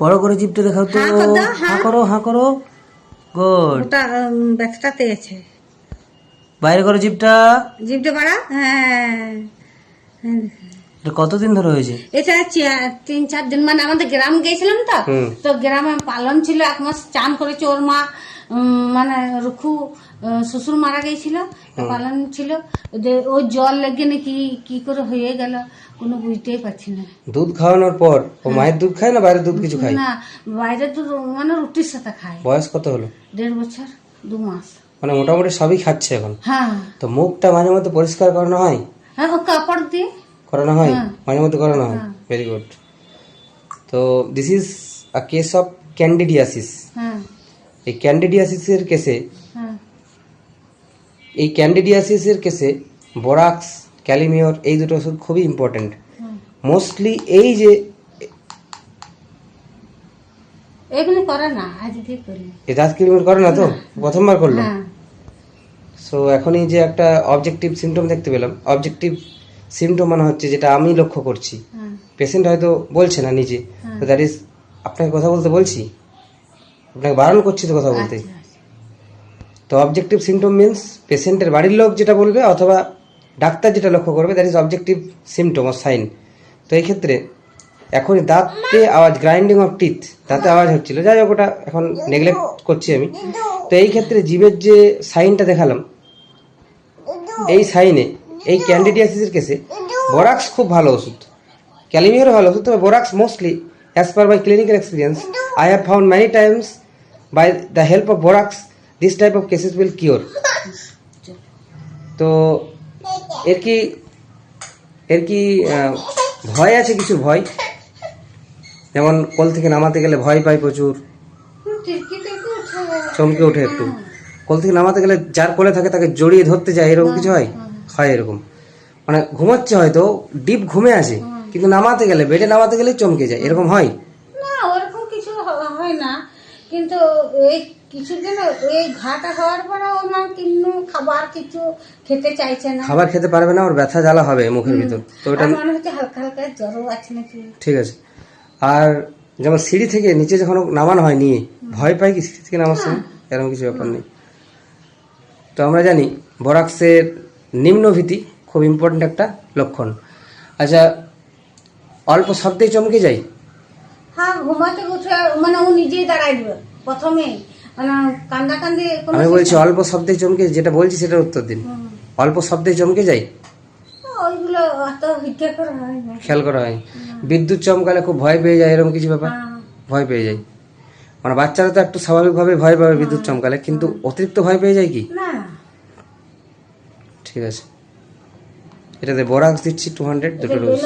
বড় করে জিপটা দেখাও তো। হাঁ কর হাঁ। হ্যাঁ করো গুড ওটা ব্যথাটাতে আছে। বাইরে করো জিপটা। জিভটা বাড়া হ্যাঁ। হ্যাঁ। কতদিন ধরে হয়েছে? এটা তিন চার দিন মানে আমাদের গ্রাম গেছিলাম তো তো গ্রামে পালন ছিল এক মাস চান করেছে ওর মা। মানে রুখু শ্বশুর মারা গেছিল পালন ছিল। ওদের ওই জল লেগে নাকি কি করে হয়ে গেল কোনো বুঝতেই পারছি না। দুধ খাওয়ানোর পর ও মায়ের দুধ খায় না বাইরের দুধ কিছু খায়? না বাইরে তো মানে রুটির সাথে খায়। বয়স কত হলো? দেড় বছর দু মাস। মানে মোটামুটি সবই খাচ্ছে এখন? হ্যাঁ। তো মুখটা মাঝে মধ্যে পরিষ্কার করানো হয়? হ্যাঁ ও কাপড় দিয়ে। করানো হয়? হ্যাঁ। মাঝে মধ্যে করানো হয়? ভেরি গুড তো this is a case of candidiasis হ্যাঁ। এই ক্যান্ডিডিয়াসিসের কেসে হ্যাঁ এই ক্যান্ডিডিয়াসিসের কেসে বরাক্স ক্যালিমিওর এই দুটো ওষুধ খুবই ইম্পর্ট্যান্ট হুম। মোস্টলি এই যে এগুলি করে না আজকে করি। এই দাঁত করে না তো? প্রথমবার করল? হ্যাঁ। সো এখনই যে একটা অবজেক্টিভ সিমটম দেখতে পেলাম। অবজেক্টিভ সিমটম মানে হচ্ছে যেটা আমি লক্ষ্য করছি। হ্যাঁ। পেশেন্ট হয়তো বলছে না নিজে। হ্যাঁ। তো দ্যাট ইজ আপনাকে কথা বলতে বলছি? আপনাকে বারণ করছি তো কথা বলতে। আচ্ছা, আচ্ছা। তো অবজেক্টিভ সিমটম মিনস পেশেন্টের বাড়ির লোক যেটা বলবে অথবা ডাক্তার যেটা লক্ষ্য করবে that is objective symptom or sign তো এই ক্ষেত্রে এখনই দাঁতে আওয়াজ গ্রাইন্ডিং অফ টিথ দাঁতে আওয়াজ হচ্ছিল। যাই হোক ওটা এখন নেগলেক্ট করছি আমি। তো এই ক্ষেত্রে জীবের যে সাইনটা দেখালাম এই সাইনে এই ক্যান্ডিডিয়াসিসের কেসে বোরাক্স খুব ভালো ওষুধ। ক্যালিমিয়ারও ভালো ওষুধ তবে borax mostly as per my clinical experience I have found many times by the help of borax this type of cases will cure তো, এর কি এর কি ভয় আছে কিছু ভয়? যেমন কল থেকে নামাতে গেলে ভয় পাই প্রচুর। চমকে ওঠে একটু। কল থেকে নামাতে গেলে যার কোলে থাকে তাকে জড়িয়ে ধরতে যায়, এরকম কিছু হয়? হয় এরকম। মানে ঘুমাচ্ছে হয়তো, ডিপ ঘুমে আছে, কিন্তু নামাতে গেলে, বেডে নামাতে গেলে চমকে যায়, এরকম হয়? না, ওরকম কিছু হয় না। কিন্তু এই কিছুদিন এই ঘাটা হওয়ার পরে ও না কিন্তু খাবার কিছু খেতে চাইছে না। খাবার খেতে পারবে না ওর ব্যথা জ্বালা হবে মুখের ভিতর। তো ওটা মনে হচ্ছে হালকা হালকা জ্বরও আছে নাকি? ঠিক আছে। আর যেমন সিঁড়ি থেকে নিচে যখন নামানো হয় নিয়ে ভয় পাই কি সিঁড়ি থেকে নামার সময় এরকম কিছু ব্যাপার নেই। তো আমরা জানি বরাক্সের নিম্নভীতি খুব ইম্পর্ট্যান্ট একটা লক্ষণ। আচ্ছা অল্প শব্দেই চমকে যাই। হ্যাঁ ঘুমাতে উঠে মানে ও নিজেই দিবে প্রথমে মানে কান্দা কান্দি আমি বলছি অল্প শব্দে চমকে যেটা বলছি সেটার উত্তর দিন। অল্প শব্দে চমকে যাই? ওইগুলো অত হিটে করে হয় না। খেয়াল করা হয়। বিদ্যুৎ চমকালে খুব ভয় পেয়ে যায় এরকম কিছু ব্যাপার? হ্যাঁ। ভয় পেয়ে যায়। মানে বাচ্চারা তো একটু স্বাভাবিকভাবে ভয় পাবে বিদ্যুৎ চমকালে কিন্তু অতিরিক্ত ভয় পেয়ে যায় কি? ঠিক আছে। এটাতে বোরাক্স দিচ্ছি টু হান্ড্রেড দুটো ডোজ